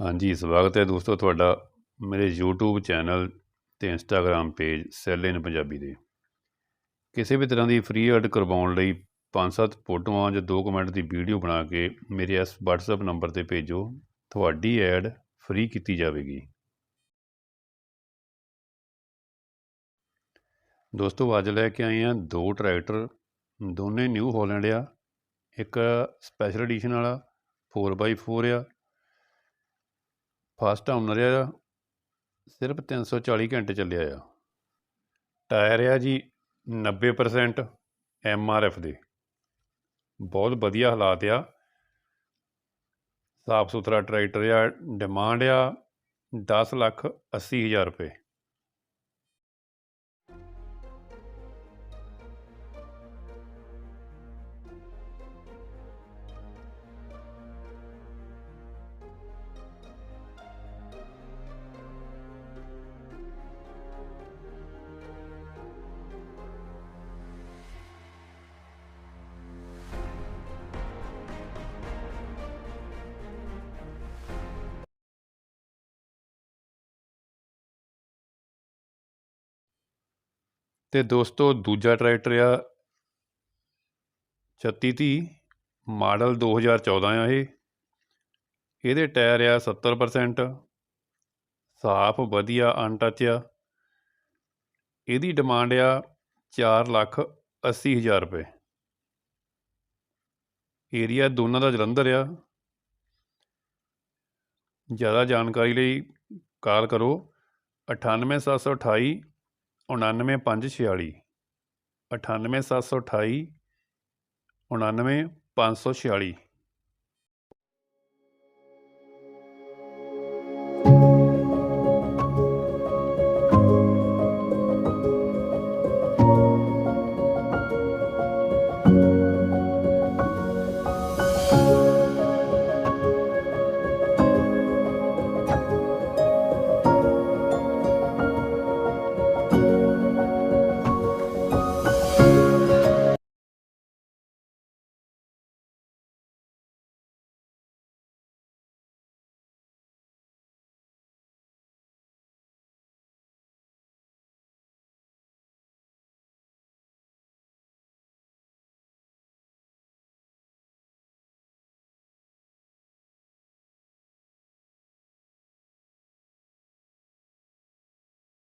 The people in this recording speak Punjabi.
ਹਾਂਜੀ ਸਵਾਗਤ ਹੈ ਦੋਸਤੋ ਤੁਹਾਡਾ ਮੇਰੇ YouTube ਚੈਨਲ ਤੇ Instagram page sale in Punjabi ਦੇ। ਕਿਸੇ ਵੀ ਤਰ੍ਹਾਂ ਦੀ ਫ੍ਰੀ ਐਡ ਕਰਵਾਉਣ ਲਈ ਪੰਜ ਸੱਤ ਫੋਟੋਆਂ ਜਾਂ 2 ਕਮੈਂਟ ਦੀ ਵੀਡੀਓ ਬਣਾ ਕੇ ਮੇਰੇ ਇਸ WhatsApp ਨੰਬਰ ਤੇ ਭੇਜੋ। ਤੁਹਾਡੀ ਐਡ ਫ੍ਰੀ ਕੀਤੀ ਜਾਵੇਗੀ। ਦੋਸਤੋ, ਅੱਜ ਲੈ ਕੇ ਆਏ ਹਾਂ ਦੋ ਟਰੈਕਟਰ ਦੋਨੇ ਨਿਊ ਹਾਲੈਂਡ ਆ। ਇੱਕ ਸਪੈਸ਼ਲ ਐਡੀਸ਼ਨ ਵਾਲਾ 4x4 ਆ। ਫਸਟ ਓਨਰ ਆ, ਸਿਰਫ 340 ਘੰਟੇ ਚੱਲਿਆ ਆ। ਟਾਇਰ ਆ ਜੀ 90% ਐਮ ਆਰ ਐਫ ਦੇ। ਬਹੁਤ ਵਧੀਆ ਹਾਲਾਤ ਆ। ਸਾਫ਼ ਸੁਥਰਾ ਟਰੈਕਟਰ ਆ, ਡਿਮਾਂਡ ਆ 10 ਲੱਖ 80 ਹਜ਼ਾਰ ਰੁਪਏ। ਅਤੇ ਦੋਸਤੋ, ਦੂਜਾ ਟਰੈਕਟਰ ਆ ਛੱਤੀ ਤੀਹ, ਮਾਡਲ 2014 ਆ ਇਹ। ਇਹਦੇ ਟਾਇਰ ਆ 70% ਸਾਫ਼, ਵਧੀਆ ਅਨਟੱਚ ਆ। ਇਹਦੀ ਡਿਮਾਂਡ ਆ 4 ਲੱਖ 80 ਹਜ਼ਾਰ ਰੁਪਏ। ਏਰੀਆ ਦੋਨਾਂ ਦਾ ਜਲੰਧਰ ਆ। ਜ਼ਿਆਦਾ ਜਾਣਕਾਰੀ ਲਈ ਕਾਲ ਕਰੋ। 98728 99546 98728 99546